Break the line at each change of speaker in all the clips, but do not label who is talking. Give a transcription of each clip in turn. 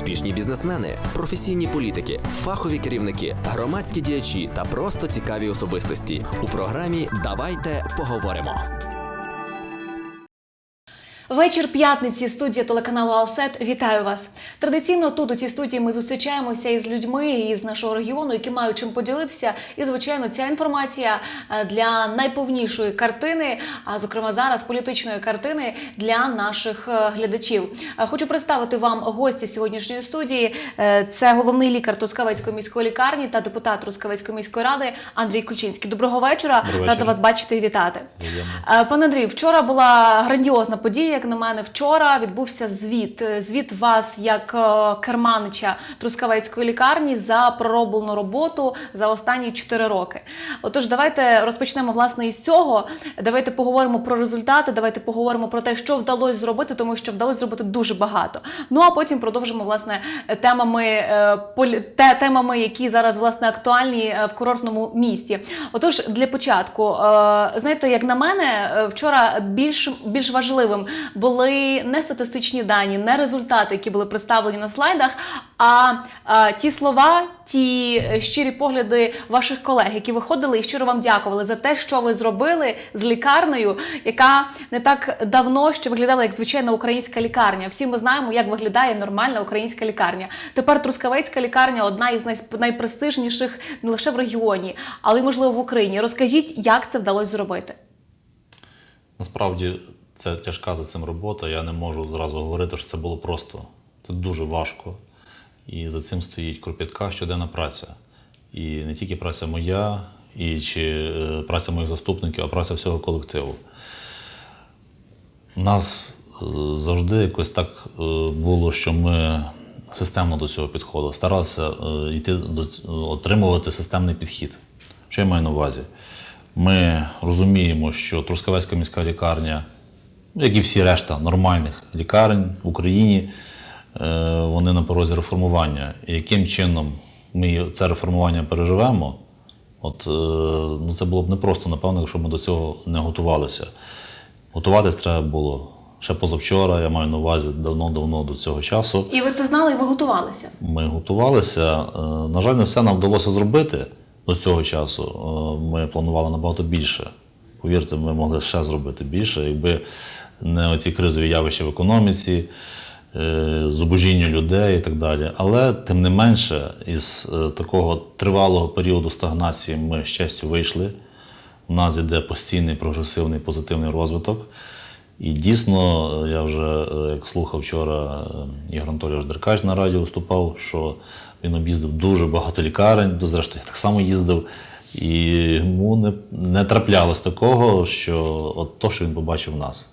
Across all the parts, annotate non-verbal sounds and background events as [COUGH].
успішні бізнесмени, професійні політики, фахові керівники, громадські діячі та просто цікаві особистості у програмі Давайте поговоримо.
Вечір п'ятниці, студія телеканалу Алсет. Вітаю вас. Традиційно тут у цій студії ми зустрічаємося із людьми із нашого регіону, які мають чим поділитися. І звичайно, ця інформація е, для найповнішої картини, а зокрема зараз політичної картини для наших е, глядачів. Е, Хочу представити вам гості сьогоднішньої студії. Це головний лікар Трускавецької міської лікарні та депутат Трускавецької міської ради Андрій Кульчинський. Доброго вечора.
Доброго
Рада вас бачити і вітати. Пане Андрію, вчора була грандіозна подія, як на мене. Вчора відбувся звіт. Е, Звіт вас як е, керманича Трускавецької лікарні за пророблену роботу за останні 4 роки. Отож, давайте розпочнемо власне із цього. Давайте поговоримо про результати. Давайте поговоримо про те, що вдалося зробити, тому що вдалося зробити дуже багато. Ну а потім продовжимо власне темами е, те, темами, які зараз власне актуальні в курортному місті. Отож, для початку, знаєте, як на мене, вчора більш, більш важливим були не статистичні дані, не результати, які були представлені на слайдах, а, е, ті слова, ті е, щирі погляди ваших колег, які виходили і щиро вам дякували за те, що ви зробили з лікарнею, яка не так давно ще виглядала як звичайна українська лікарня. Всі ми знаємо, як виглядає нормальна українська лікарня. Тепер Трускавецька лікарня одна із найпрестижніших не лише в регіоні, але й можливо в Україні. Розкажіть, як це вдалося зробити.
Насправді це тяжка за цим робота. Я не можу зразу говорити, що це було просто. Це дуже важко. І за цим стоїть кропітка щоденна праця. І не тільки праця моя, і чи е, праця моїх заступників, а праця всього колективу. У нас е, завжди якось так е, було, що ми системно до цього підходили, старалися йти отримувати системний підхід. Що я маю на увазі? Ми розуміємо, що Трускавецька міська лікарня, як і всі решта нормальних лікарень в Україні, е, вони на порозі реформування. І яким чином ми це реформування переживемо, от, е, ну, це було б непросто, напевно, якщо б ми до цього не готувалися. Готуватись треба було ще позавчора, я маю на увазі давно-давно до цього часу.
І ви це знали, і ви готувалися.
Ми готувалися. Е, На жаль, не все нам вдалося зробити до цього часу. Ми планували набагато більше. Повірте, ми могли ще зробити більше, якби не оці кризові явища в економіці, е, зубожіння людей і так далі. Але тим не менше, із е, такого тривалого періоду стагнації ми з честю вийшли. У нас іде постійний прогресивний позитивний розвиток. І дійсно, я вже е, як слухав вчора Ігор Анатолійович Деркач на радіо виступав, що він об'їздив дуже багато лікарень, зрештою, я так само їздив. І йому не, не траплялось такого, що от то, що він побачив в нас.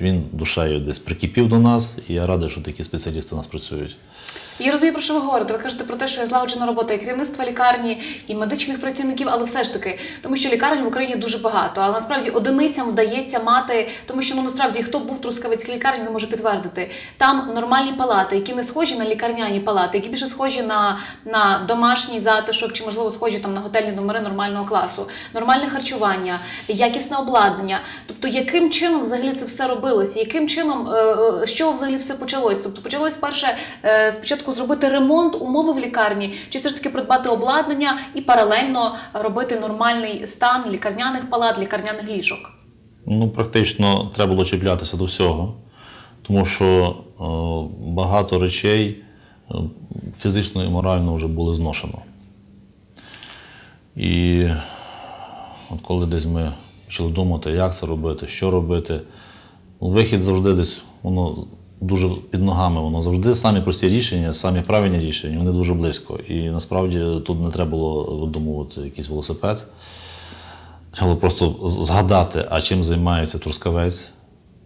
Він душею десь прикипів до нас, і я радий, що такі спеціалісти у нас працюють.
Я розумію, про що ви говорите. Ви кажете про те, що є злагоджена робота і керівництва лікарні, і медичних працівників, але все ж таки, тому що лікарень в Україні дуже багато. Але насправді одиницям вдається мати, тому що ну насправді хто був в Трускавецькій лікарні, не може підтвердити. Там нормальні палати, які не схожі на лікарняні палати, які більше схожі на, на домашній затишок, чи можливо схожі там на готельні номери нормального класу, нормальне харчування, якісне обладнання. Тобто, яким чином взагалі це все робилося? Яким чином, е, е, чого взагалі все почалось? Тобто почалось перше е, спочатку зробити ремонт умови в лікарні, чи все ж таки придбати обладнання і паралельно робити нормальний стан лікарняних палат, лікарняних ліжок?
Ну, практично треба було чіплятися до всього, тому що е, багато речей е, фізично і морально вже були зношено. І от коли десь ми почали думати, як це робити, що робити, ну, вихід завжди десь воно дуже під ногами, воно завжди самі прості рішення, самі правильні рішення, вони дуже близько. І насправді тут не треба було видумувати якийсь велосипед. Треба просто згадати, а чим займається Трускавець,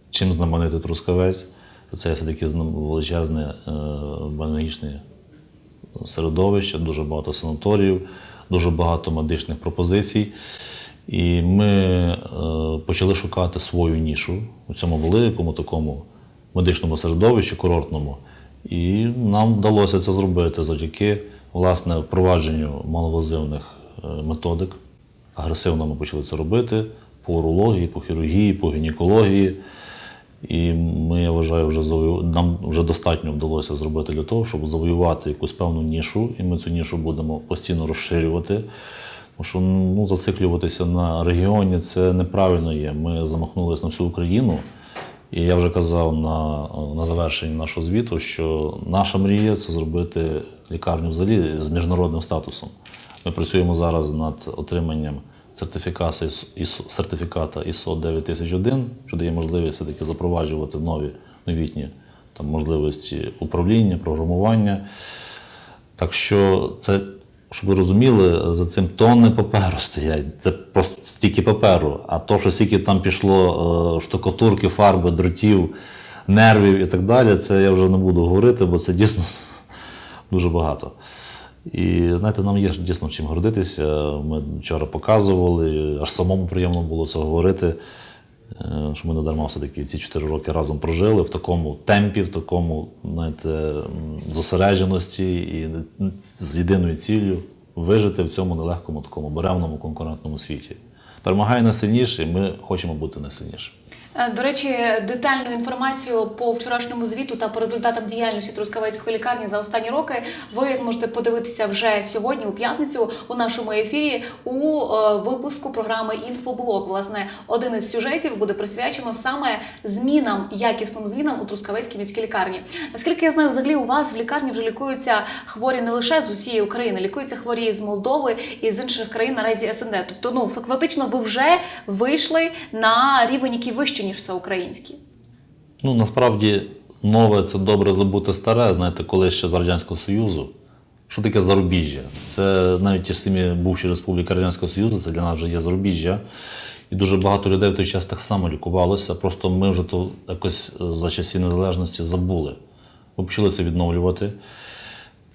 чим знаменитий Трускавець. Це все-таки величезне е, середовище, дуже багато санаторіїв, дуже багато медичних пропозицій. І ми е, почали шукати свою нішу у цьому великому такому медичному середовищі, курортному. І нам вдалося це зробити завдяки власне впровадженню маловазивних е, методик. Агресивно ми почали це робити по урології, по хірургії, по гінекології. І ми, я вважаю, вже завою... нам вже достатньо вдалося зробити для того, щоб завоювати якусь певну нішу, і ми цю нішу будемо постійно розширювати. Тому що ну, зациклюватися на регіоні це неправильно є. Ми замахнулися на всю Україну. І я вже казав на, на завершенні нашого звіту, що наша мрія це зробити лікарню взагалі з міжнародним статусом. Ми працюємо зараз над отриманням сертифіката ISO, ISO, сертифіката ISO 9001, що дає можливість все-таки запроваджувати нові новітні там, можливості управління, програмування. Так що це, щоб ви розуміли, за цим тонни паперу стоять. Це просто тільки паперу. А то, що скільки там пішло е, штукатурки, фарби, дротів, нервів і так далі, це я вже не буду говорити, бо це дійсно [LAUGHS] дуже багато. І знаєте, нам є дійсно чим гордитися. Ми вчора показували, аж самому приємно було це говорити. Е, Що ми не дарма все-таки ці 4 роки разом прожили в такому темпі, в такому знаєте, зосередженості і з єдиною ціллю вижити в цьому нелегкому, такому беревному конкурентному світі. Перемагає найсильніший, ми хочемо бути найсильнішими.
Е, До речі, детальну інформацію по вчорашньому звіту та по результатам діяльності Трускавецької лікарні за останні роки ви зможете подивитися вже сьогодні, у п'ятницю, у нашому ефірі у е, випуску програми Інфоблок. Власне, один із сюжетів буде присвячено саме змінам, якісним змінам у Трускавецькій міській лікарні. Наскільки я знаю, взагалі у вас в лікарні вже лікуються хворі не лише з усієї України, лікуються хворі з Молдови і з інших країн наразі СНД. Тобто, ну фактично, ви вже вийшли на рівень, який вищий, ніж всеукраїнський.
Ну, насправді, нове це добре забути старе, знаєте, коли ще з Радянського Союзу. Що таке зарубіжжя? Це навіть ті ж самі бувші республіки Радянського Союзу, це для нас вже є зарубіжжя. І дуже багато людей в той час так само лікувалося. Просто ми вже то якось за часів незалежності забули. Ми почали це відновлювати.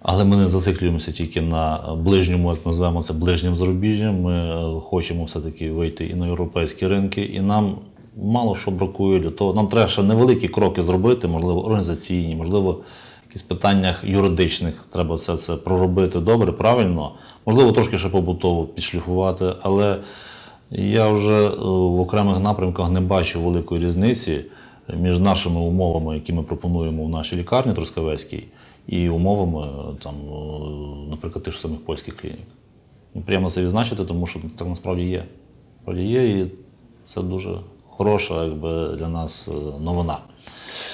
Але ми не зациклюємося тільки на ближньому, як називаємо це ближнім зарубіжжям. Ми е, хочемо все-таки вийти і на європейські ринки, і нам мало що бракує для того. Нам треба ще невеликі кроки зробити, можливо, організаційні, можливо, в якихось питаннях юридичних треба все це проробити добре, правильно. Можливо, трошки ще побутово підшліфувати, але я вже е, в окремих напрямках не бачу великої різниці між нашими умовами, які ми пропонуємо в нашій лікарні Трускавецькій, і умовами, е, там, е, наприклад, тих самих польських клінік. І Приємно це відзначити, тому що так насправді є. Є, і це дуже хороша якби, для нас е, новина.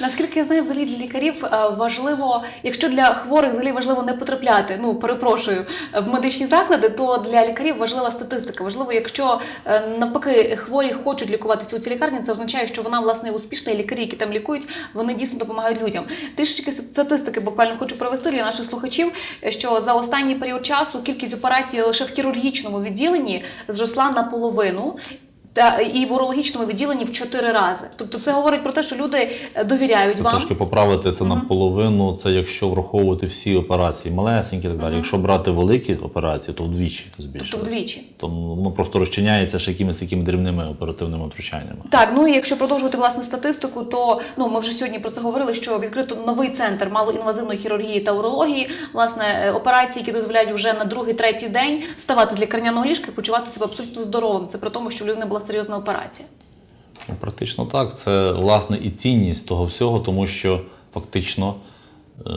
Наскільки я знаю, взагалі для лікарів е, важливо, якщо для хворих взагалі важливо не потрапляти, ну перепрошую, в медичні заклади, то для лікарів важлива статистика. Важливо, якщо е, навпаки хворі хочуть лікуватися у цій лікарні, це означає, що вона власне успішна, і лікарі, які там лікують, вони дійсно допомагають людям. Трішечки статистики буквально хочу провести для наших слухачів, що за останній період часу кількість операцій лише в хірургічному відділенні зросла наполовину. Та і в урологічному відділенні в чотири рази. Тобто це говорить про те, що люди е, довіряють
Це
вам.
трошки поправити це наполовину, це якщо враховувати всі операції, малесенькі і так далі. Якщо брати великі операції, то вдвічі збільшилося.
Тобто вдвічі.
То ну, просто розчиняється ще якимись такими дрібними оперативними втручаннями.
Так, ну і якщо продовжувати власне статистику, то ну ми вже сьогодні про це говорили, що відкрито новий центр малоінвазивної хірургії та урології, власне, е, операції, які дозволяють вже на другий, третій день ставати з лікарняного ліжка і почувати себе абсолютно здоровим. Це при тому, що в людини була серйозна операція.
Ну, практично так. Це власне і цінність того всього, тому що фактично е,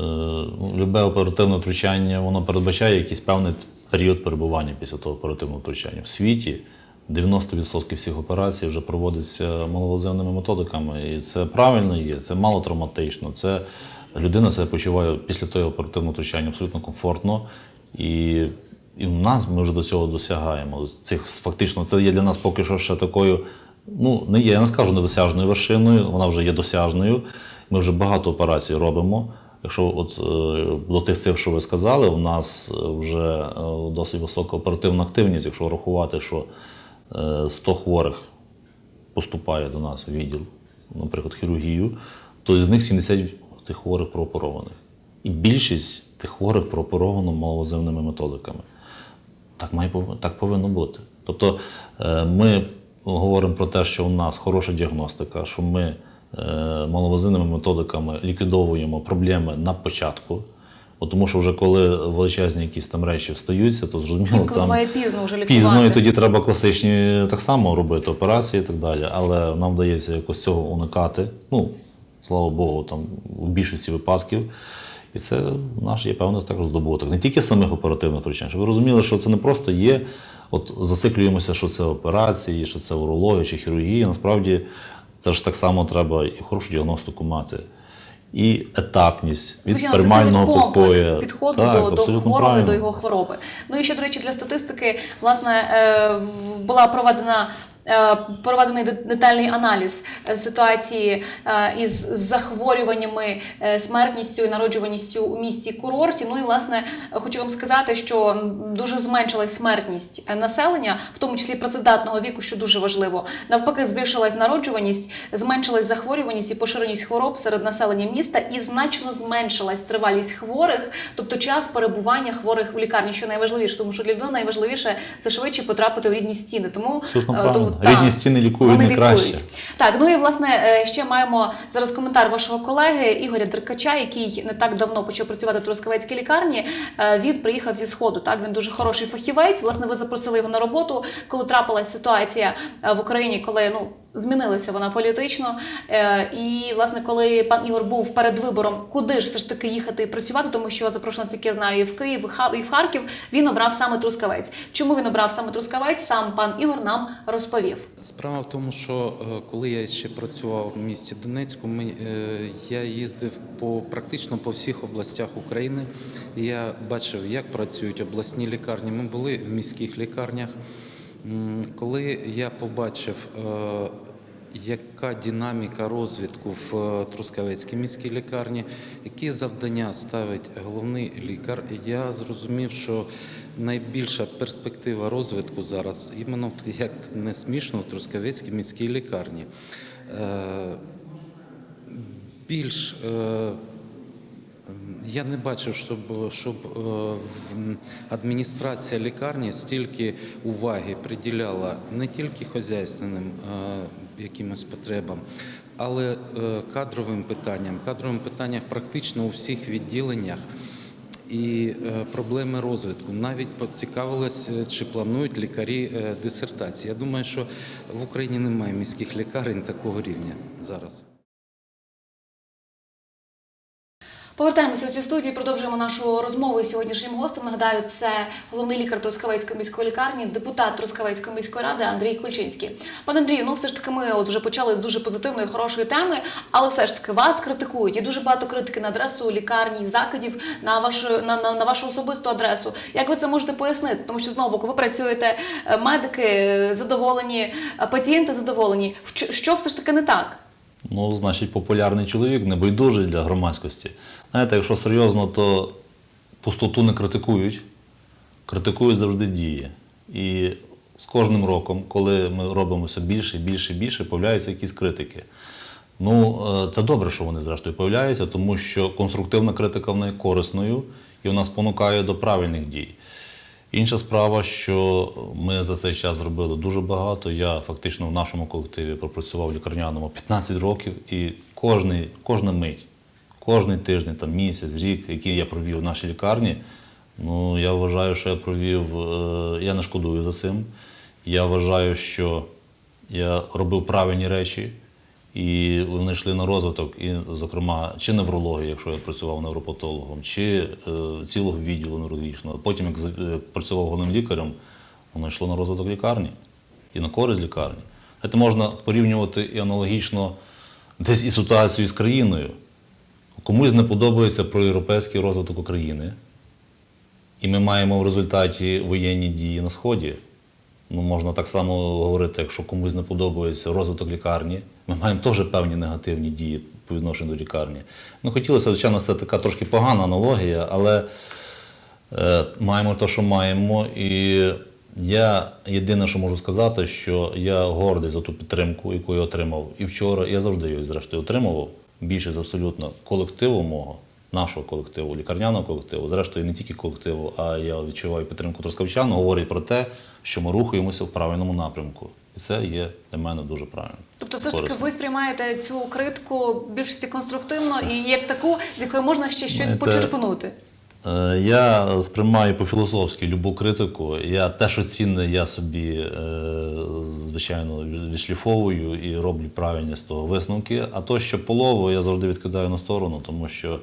ну, любе оперативне втручання воно передбачає якийсь певний період перебування після того оперативного втручання. В світі 90% всіх операцій вже проводиться маловазивними методиками. І це правильно є, це мало травматично. Це людина себе почуває після того оперативного втручання абсолютно комфортно. І, і в нас ми вже до цього досягаємо. Цих фактично це є для нас поки що ще такою. Ну, не є, я не скажу недосяжною вершиною, вона вже є досяжною. Ми вже багато операцій робимо. Якщо от е, до тих цифр, що ви сказали, у нас е, вже е, досить висока оперативна активність. Якщо рахувати, що е, 100 хворих поступає до нас у відділ, наприклад, хірургію, то з них 70 тих хворих прооперованих. І більшість тих хворих прооперовано маловазивними методиками. Так, має, так повинно бути. Тобто е, ми говоримо про те, що у нас хороша діагностика, що ми е, маловазивними методиками ліквідовуємо проблеми на початку. От тому що вже коли величезні якісь там речі встаються, то зрозуміло
Інколи
там
пізно вже лікувати.
пізно, і тоді треба класичні так само робити операції і так далі. Але нам вдається якось цього уникати. Ну, слава Богу, там в більшості випадків. І це наш є певний також здобуток. Не тільки самих оперативних причин, щоб ви розуміли, що це не просто є. От зациклюємося, що це операції, що це урологія чи хірургія. Насправді це ж так само треба і хорошу діагностику мати, і етапність від
Звичайно, це комплекс
покою.
підходу
Так,
до, до хворого,
правильно.
до його хвороби. Ну і ще, до речі, для статистики, власне, е, була проведена. Е, Проведений детальний аналіз е, ситуації е, із захворюваннями, смертністю і народжуваністю у місті курорті. Ну і власне хочу вам сказати, що дуже зменшилась смертність населення, в тому числі працездатного віку, що дуже важливо. Навпаки, збільшилась народжуваність, зменшилась захворюваність і поширеність хвороб серед населення міста, і значно зменшилась тривалість хворих, тобто час перебування хворих в лікарні, що найважливіше, тому що для людини найважливіше це швидше потрапити в рідні стіни. Тому
Абсолютно
так,
Рідні стіни лікують
вони
краще.
лікують. Так, ну і власне е, ще маємо зараз коментар вашого колеги Ігоря Деркача, який не так давно почав працювати в Трускавецькій лікарні. Е, Він приїхав зі сходу. Так він дуже хороший фахівець. Власне, ви запросили його на роботу, коли трапилась ситуація е, в Україні, коли ну. Змінилася вона політично, Е, і власне, коли пан Ігор був перед вибором, куди ж все ж таки їхати і працювати, тому що запрошено, як я знаю, і в Київ, і в Харків, він обрав саме Трускавець. Чому він обрав саме Трускавець? Сам пан Ігор нам розповів.
Справа в тому, що е, коли я ще працював в місті Донецьку, е, я їздив по практично по всіх областях України. Я бачив, як працюють обласні лікарні. Ми були в міських лікарнях. Коли я побачив, яка динаміка розвитку в е, Трускавецькій міській лікарні, які завдання ставить головний лікар, я зрозумів, що найбільша перспектива розвитку зараз іменно як не смішно в Трускавецькій міській лікарні. Е, Більш е, я не бачив, щоб, щоб адміністрація лікарні стільки уваги приділяла не тільки хозяйственним якимось потребам, але е, кадровим питанням. Кадровим питанням практично у всіх відділеннях. І е, проблеми розвитку навіть поцікавились, е, чи планують лікарі дисертації. Я думаю, що в Україні немає міських лікарень такого рівня зараз.
Повертаємося у цю студію, продовжуємо нашу розмову із сьогоднішнім гостем. Нагадаю, це головний лікар Трускавецької міської лікарні, депутат Трускавецької міської ради Андрій Кульчинський. Пане Андрію, ну все ж таки ми от вже почали з дуже позитивної, хорошої теми, але все ж таки вас критикують. Є дуже багато критики на адресу лікарні, закидів на вашу на, на, на вашу особисту адресу. Як ви це можете пояснити? Тому що знову боку, ви працюєте, е, медики е, задоволені, е, пацієнти задоволені. Що все ж таки не так?
Ну, значить, популярний чоловік, небайдужий для громадськості. Знаєте, якщо серйозно, то пустоту не критикують, критикують завжди дії. І з кожним роком, коли ми робимо все більше, більше, більше, появляються якісь критики. Ну, е, це добре, що вони зрештою появляються, тому що конструктивна критика вона є корисною і вона спонукає до правильних дій. Інша справа, що ми за цей час зробили дуже багато. Я фактично в нашому колективі пропрацював в лікарняному 15 років, і кожний, кожна мить, кожний тиждень, там, місяць, рік, який я провів в нашій лікарні, ну я вважаю, що я провів, е, я не шкодую за цим. Я вважаю, що я робив правильні речі, і вони йшли на розвиток, і, зокрема, чи неврології, якщо я працював невропатологом, чи е, цілого відділу неврологічного. Потім, як, як працював головним лікарем, воно йшло на розвиток лікарні і на користь лікарні. Це можна порівнювати і аналогічно десь і ситуацію з країною. Комусь не подобається проєвропейський розвиток України, і ми маємо в результаті воєнні дії на Сході. Ну, можна так само говорити, якщо комусь не подобається розвиток лікарні, ми маємо теж певні негативні дії по відношенню до лікарні. Ну, хотілося, звичайно, це така трошки погана аналогія, але е, маємо те, що маємо. І я єдине, що можу сказати, що я гордий за ту підтримку, яку я отримав і вчора, я завжди її, зрештою, отримував. Більшість абсолютно колективу мого, нашого колективу, лікарняного колективу, зрештою, не тільки колективу, а я відчуваю підтримку Трускавчан, говорить про те, що ми рухаємося в правильному напрямку. І це є для мене дуже правильно.
Тобто, все ж таки, ви сприймаєте цю критику більшості конструктивно і як таку, з якої можна ще щось
Знаєте,
почерпнути.
Е, Я сприймаю по-філософськи любу критику. Я те, що цінне, я собі, е, звичайно, відшліфовую і роблю правильні з того висновки. А то, що полову, я завжди відкидаю на сторону, тому що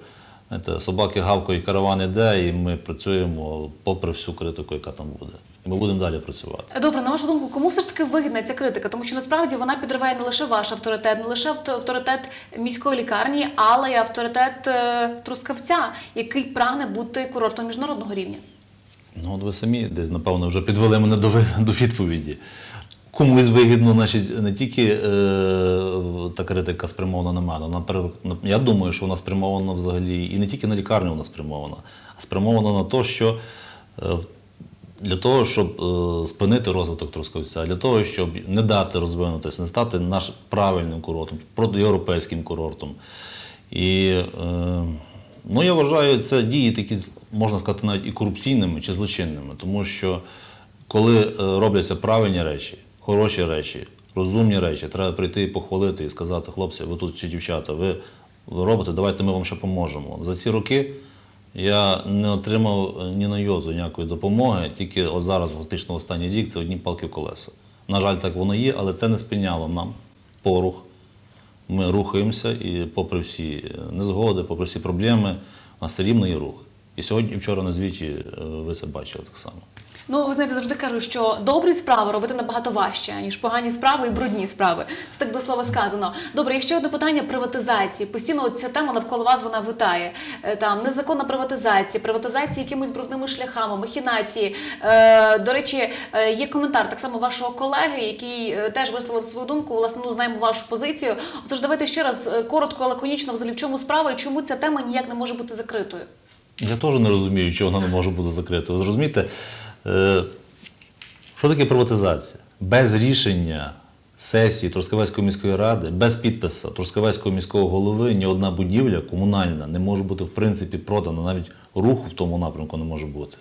знаєте, собаки гавкають, караван іде, і ми працюємо попри всю критику, яка там буде. І ми будемо далі працювати.
Добре, на вашу думку, кому все ж таки вигідна ця критика? Тому що насправді вона підриває не лише ваш авторитет, не лише авторитет міської лікарні, але й авторитет е, Трускавця, який прагне бути курортом міжнародного рівня.
Ну, от ви самі десь, напевно, вже підвели мене до, до відповіді. Комусь вигідно, значить, не тільки е, та критика спрямована на мене. Вона, я думаю, що вона спрямована взагалі і не тільки на лікарню вона спрямована, а спрямована на те, що е, в- для того, щоб е, спинити розвиток Трускавця, для того, щоб не дати розвинутися, не стати наш правильним курортом, європейським курортом. І е, ну, я вважаю, це дії такі, можна сказати, навіть і корупційними чи злочинними, тому що коли е, робляться правильні речі, хороші речі, розумні речі, треба прийти і похвалити і сказати, хлопці, ви тут чи дівчата, ви, ви робите, давайте ми вам ще поможемо. За ці роки я не отримав е, ні на йоту ніякої допомоги, тільки от зараз, фактично, останній рік це одні палки в колеса. На жаль, так воно є, але це не спиняло нам порух. Ми рухаємося і попри всі е, незгоди, попри всі проблеми, у нас все рівно є рух. І сьогодні, і вчора на звіті е, ви це бачили так само.
Ну, ви знаєте, завжди кажуть, що добрі справи робити набагато важче, ніж погані справи і брудні справи. Це так до слова сказано. Добре, якщо одне питання приватизації. Постійно ця тема навколо вас вона витає. Е, Там незаконна приватизація, приватизація якимись брудними шляхами, махінації. Е, до речі, е, є коментар так само вашого колеги, який е, теж висловив свою думку. Власне, ну знаємо вашу позицію. Отож, давайте ще раз коротко, лаконічно, взагалі в чому справа і чому ця тема ніяк не може бути закритою.
Я теж не розумію, чого вона не може бути закрита. Ви зрозумієте, що таке приватизація? Без рішення сесії Трускавецької міської ради, без підпису Трускавецького міського голови ні одна будівля комунальна не може бути в принципі продана, навіть руху в тому напрямку не може бути.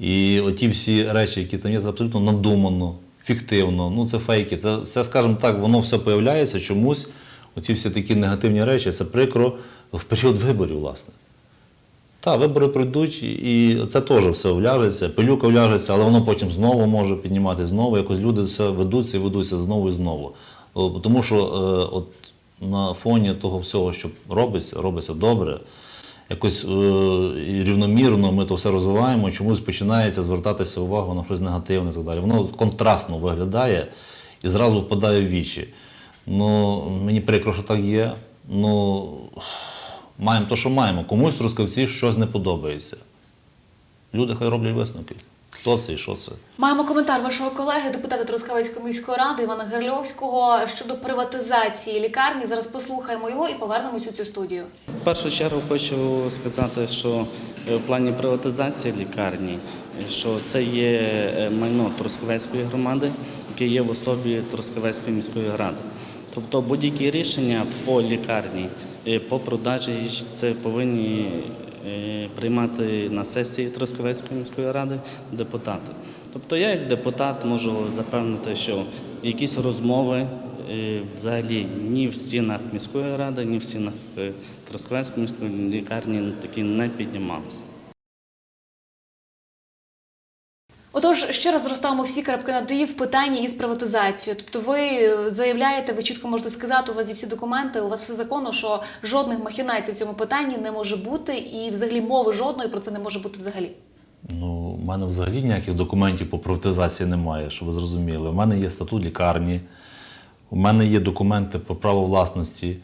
І оті всі речі, які там є, це абсолютно надумано, фіктивно, ну це фейки. Це, це скажімо так, воно все появляється чомусь. Оці всі такі негативні речі, це прикро в період виборів, власне. Так, вибори пройдуть, і це теж все вляжеться, пилюка вляжеться, але воно потім знову може піднімати знову. Якось люди все ведуться і ведуться знову і знову. Тому що е, от на фоні того всього, що робиться, робиться добре, якось е, рівномірно ми то все розвиваємо, чомусь починається звертатися увагу на щось негативне і так далі. Воно контрастно виглядає і зразу впадає в вічі. Ну, мені прикро, що так є. Ну, маємо те, що маємо. Комусь Трускавці щось не подобається. Люди хай роблять висновки. Хто це і що це?
Маємо коментар вашого колеги, депутата Трускавецької міської ради Івана Герльовського щодо приватизації лікарні. Зараз послухаємо його і повернемось у цю студію.
В першу чергу хочу сказати, що е, в плані приватизації лікарні, що це є е, майно Трускавецької громади, яке є в особі Трускавецької міської ради. Тобто будь-які рішення по лікарні, по продажі це повинні е, приймати на сесії Трускавецької міської ради депутати. Тобто я як депутат можу запевнити, що якісь розмови е, взагалі ні в стінах міської ради, ні в стінах е, Трускавецької міської лікарні такі не піднімалися.
Отож, ще раз розставимо всі крапки над «і» в питанні із приватизацією. Тобто, ви заявляєте, ви чітко можете сказати, у вас є всі документи, у вас все законно, що жодних махінацій в цьому питанні не може бути, і взагалі мови жодної про це не може бути взагалі.
Ну, у мене взагалі ніяких документів по приватизації немає, щоб ви зрозуміли. У мене є статут лікарні, у мене є документи по праву власності,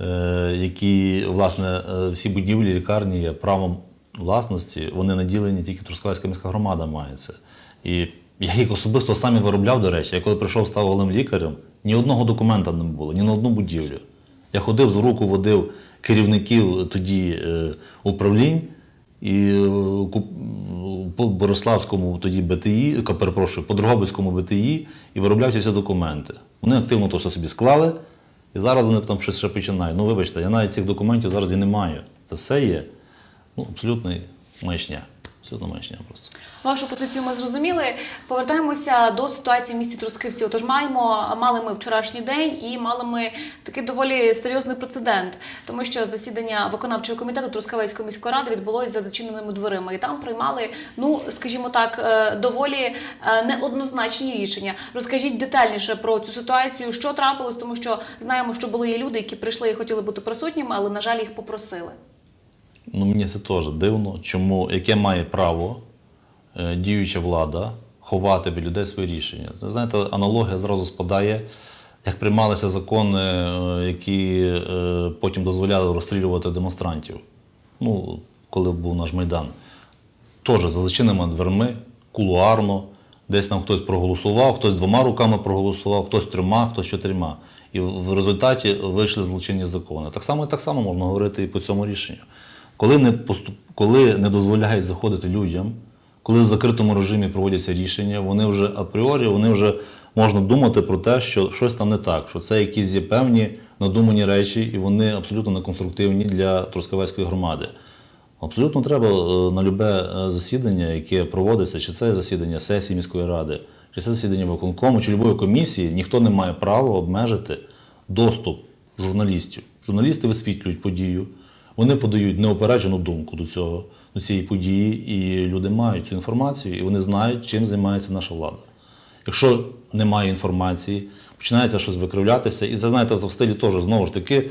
е, які, власне, е, всі будівлі лікарні є правом власності, вони наділені тільки Трускавецька міська громада має це. І я їх особисто сам і виробляв, до речі. Я коли прийшов став головним лікарем, ні одного документа не було, ні на одну будівлю. Я ходив з руку, водив керівників тоді е, управлінь і е, по Бориславському тоді БТІ, перепрошую, по Дрогобицькому БТІ і виробляв ці всі документи. Вони активно то все собі склали, і зараз вони там щось ще починають. Ну, вибачте, я навіть цих документів зараз і не маю. Це все є. Ну, абсолютно маячня. Абсолютно маячня просто.
Вашу позицію ми зрозуміли. Повертаємося до ситуації в місті Трускавці. Отож, маємо мали ми вчорашній день і мали ми такий доволі серйозний прецедент, тому що засідання виконавчого комітету Трускавецької міської ради відбулося за зачиненими дверима, і там приймали, ну скажімо так, е, доволі е, неоднозначні рішення. Розкажіть детальніше про цю ситуацію, що трапилось, тому що знаємо, що були є люди, які прийшли і хотіли бути присутніми, але на жаль їх попросили.
Ну, мені це теж дивно, чому, яке має право е, діюча влада ховати від людей свої рішення. Це, знаєте, аналогія зразу спадає, як приймалися закони, е, які е, потім дозволяли розстрілювати демонстрантів. Ну, коли був наш Майдан. Теж за зачиненими дверми, кулуарно, десь там хтось проголосував, хтось двома руками проголосував, хтось трьома, хтось чотирма. І в результаті вийшли злочинні закони. Так само і так само можна говорити і по цьому рішенню. Коли не, поступ... коли не дозволяють заходити людям, коли в закритому режимі проводяться рішення, вони вже апріорі, вони вже можна думати про те, що щось там не так, що це якісь є певні надумані речі, і вони абсолютно неконструктивні для Трускавецької громади. Абсолютно треба е, на любе е, засідання, яке проводиться, чи це засідання сесії міської ради, чи це засідання виконкому, чи любої комісії, ніхто не має права обмежити доступ журналістів. Журналісти висвітлюють подію, вони подають неопереджену думку до цього, до цієї події, і люди мають цю інформацію, і вони знають, чим займається наша влада. Якщо немає інформації, починається щось викривлятися. І це знаєте, в стилі теж знову ж таки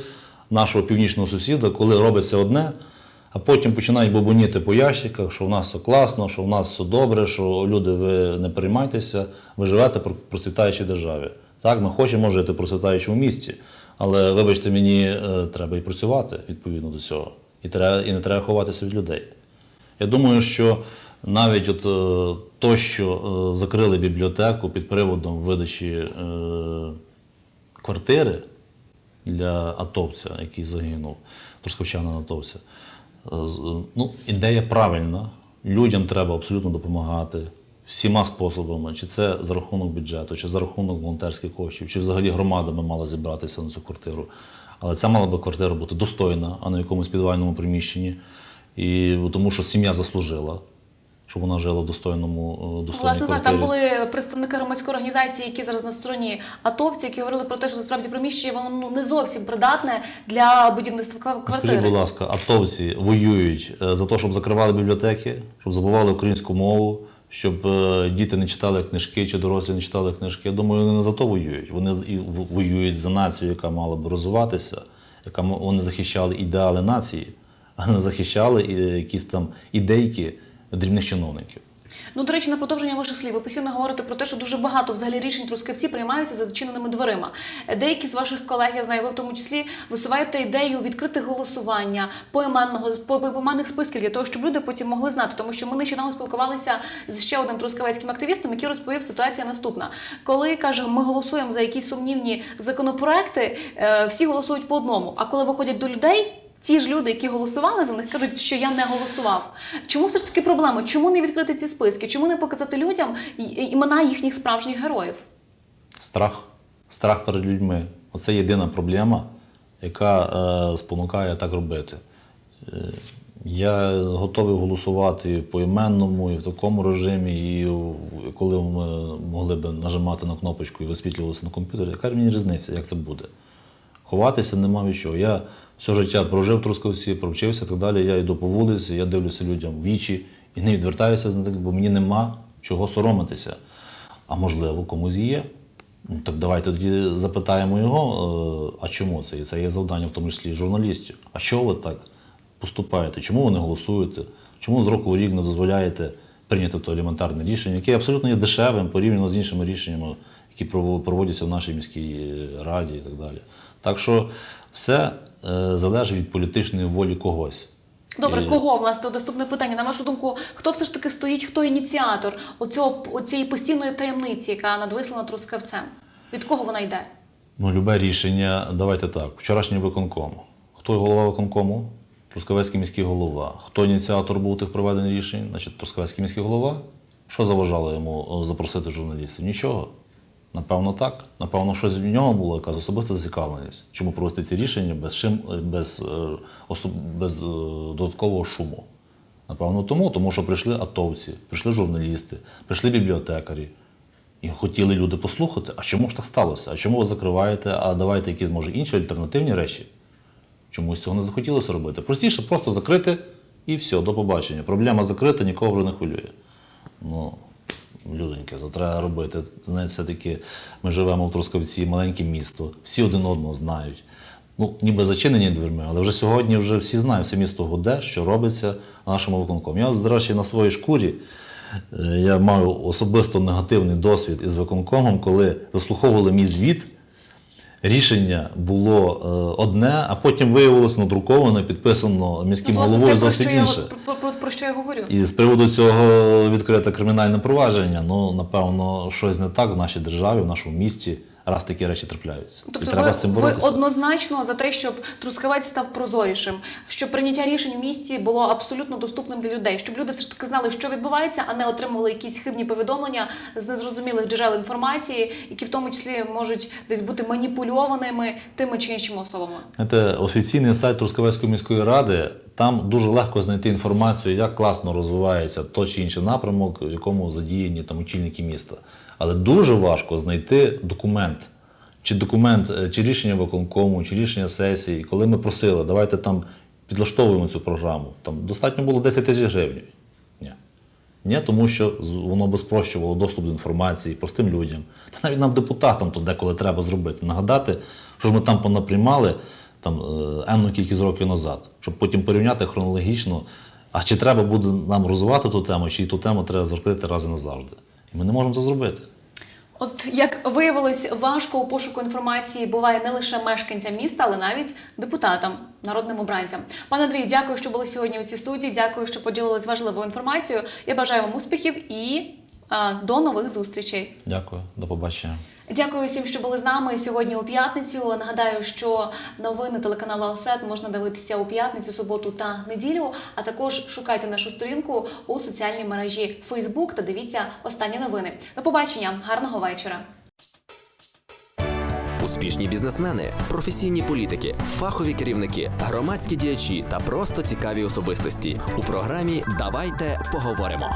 нашого північного сусіда, коли робиться одне, а потім починають бобоніти по ящиках, що в нас все класно, що в нас все добре, що люди, ви не переймайтеся, ви живете в процвітаючій державі. Так, ми хочемо жити в процвітаючому місті, але вибачте, мені е, треба і працювати відповідно до цього. І, треба, і не треба ховатися від людей. Я думаю, що навіть от е, то, що е, закрили бібліотеку під приводом видачі квартири для атовця, який загинув, трускавчанина атовця, ну, ідея правильна. Людям треба абсолютно допомагати всіма способами, чи це за рахунок бюджету, чи за рахунок волонтерських коштів, чи взагалі громада би мала зібратися на цю квартиру. Але це мала би квартира бути достойна, а не в якомусь підвальному приміщенні. І тому що сім'я заслужила, щоб вона жила в достойному е, достойній
Власне,
квартирі.
там були представники громадської організації, які зараз на стороні атовці, які говорили про те, що насправді приміщення воно ну, не зовсім придатне для будівництва ква-
Скажіть,
квартири.
будь ласка, атовці воюють е, за те, щоб закривали бібліотеки, щоб забували українську мову, щоб е, діти не читали книжки чи дорослі не читали книжки. Я думаю, вони не за то воюють. Вони і воюють за націю, яка мала б розвиватися, яка вони захищали ідеали нації, а не захищали е, якісь там ідейки дрібних чиновників.
Ну, до речі, на продовження ваших слів, ви постійно говорите про те, що дуже багато взагалі рішень трускавці приймаються за зачиненими дверима. Деякі з ваших колег, я знаю, ви в тому числі висуваєте ідею відкритих голосування, поіменного по поіменних списків для того, щоб люди потім могли знати. Тому що ми нещодавно спілкувалися з ще одним трускавецьким активістом, який розповів ситуація наступна. Коли каже, ми голосуємо за якісь сумнівні законопроекти, е, всі голосують по одному. А коли виходять до людей. Ті ж люди, які голосували за них, кажуть, що я не голосував. Чому все ж таки проблема? Чому не відкрити ці списки? Чому не показати людям імена їхніх справжніх героїв?
Страх. Страх перед людьми. Оце єдина проблема, яка е, спонукає так робити. Е, я готовий голосувати і в поіменному, і в такому режимі, і коли ми могли б нажимати на кнопочку і висвітлювалося на комп'ютері. Яка мені різниця, як це буде? Ховатися нема від чого. Я все життя прожив в Трускавці, провчився і так далі. Я йду по вулиці, я дивлюся людям в вічі і не відвертаюся бо мені нема чого соромитися. А можливо, комусь є. Ну, так давайте тоді запитаємо його, е, а чому це? І це є завдання, в тому числі журналістів. А що ви так поступаєте? Чому ви не голосуєте? Чому з року в рік не дозволяєте прийняти то елементарне рішення, яке абсолютно є дешевим порівняно з іншими рішеннями, які проводяться в нашій міській раді і так далі. Так що все е, залежить від політичної волі когось.
Добре,
І-
кого власне наступне питання? На вашу думку, хто все ж таки стоїть, хто ініціатор оцього оцієї постійної таємниці, яка надвисла над трускавцем? Від кого вона йде?
Ну, любе рішення, давайте так. Вчорашній виконком. Хто голова виконкому? Трускавецький міський голова. Хто ініціатор був тих проведень рішень? Значить, Трускавецький міський голова. Що заважало йому е, запросити журналістів? Нічого. Напевно, так. Напевно, щось в нього було якась особиста зацікавленість. Чому провести ці рішення без, шим, без, е, особ, без е, додаткового шуму. Напевно, тому, тому що прийшли атовці, прийшли журналісти, прийшли бібліотекарі. І хотіли люди послухати, а чому ж так сталося? А чому ви закриваєте, а давайте якісь, може, інші альтернативні речі? Чомусь цього не захотілося робити. Простіше просто закрити і все, до побачення. Проблема закрита, нікого вже не хвилює. Ну, людоньки, то треба робити. Знаєте, все-таки ми живемо в Трускавці, маленьке місто, всі один одного знають. Ну, ніби зачинені дверми, але вже сьогодні вже всі знають, все місто гуде, що робиться на нашому виконкомі. Я, до речі, на своїй шкурі е, я маю особисто негативний досвід із виконкомом, коли заслуховували мій звіт. Рішення було е, одне, а потім виявилося надруковане, підписано міським
Ну, власне,
головою
те,
зовсім
що я,
інше.
про, про, про що я говорю.
І з приводу цього відкрите кримінальне провадження. Ну, напевно, щось не так в нашій державі, в нашому місті, раз такі речі трапляються. і
Тобто
треба
ви,
з цим
ви однозначно за те, щоб Трускавець став прозорішим, щоб прийняття рішень в місті було абсолютно доступним для людей, щоб люди все ж таки знали, що відбувається, а не отримували якісь хибні повідомлення з незрозумілих джерел інформації, які в тому числі можуть десь бути маніпульованими тими чи іншими особами.
Знаєте, офіційний сайт Трускавецької міської ради, там дуже легко знайти інформацію, як класно розвивається той чи інший напрямок, в якому задіяні там очільники міста. Але дуже важко знайти документ. Чи документ, е, чи рішення виконкому, чи рішення сесії. Коли ми просили, давайте там підлаштовуємо цю програму. Там достатньо було 10 тисяч гривень. Ні. Ні, тому що воно би спрощувало доступ до інформації простим людям. Та навіть нам депутатам то деколи треба зробити. Нагадати, що ми там понаприймали там, е, енну кількість років назад, щоб потім порівняти хронологічно, а чи треба буде нам розвивати ту тему, чи ту тему треба закрити раз і назавжди. І ми не можемо це зробити.
От як виявилось, важко у пошуку інформації буває не лише мешканцям міста, але навіть депутатам, народним обранцям. Пане Андрію, дякую, що були сьогодні у цій студії. Дякую, що поділились важливою інформацією. Я бажаю вам успіхів і до нових зустрічей.
Дякую, до побачення.
Дякую всім, що були з нами сьогодні у п'ятницю. Нагадаю, що новини телеканалу Алсет можна дивитися у п'ятницю, суботу та неділю. А також шукайте нашу сторінку у соціальній мережі Facebook та дивіться останні новини. До побачення, гарного вечора.
Успішні бізнесмени, професійні політики, фахові керівники, громадські діячі та просто цікаві особистості у програмі Давайте поговоримо.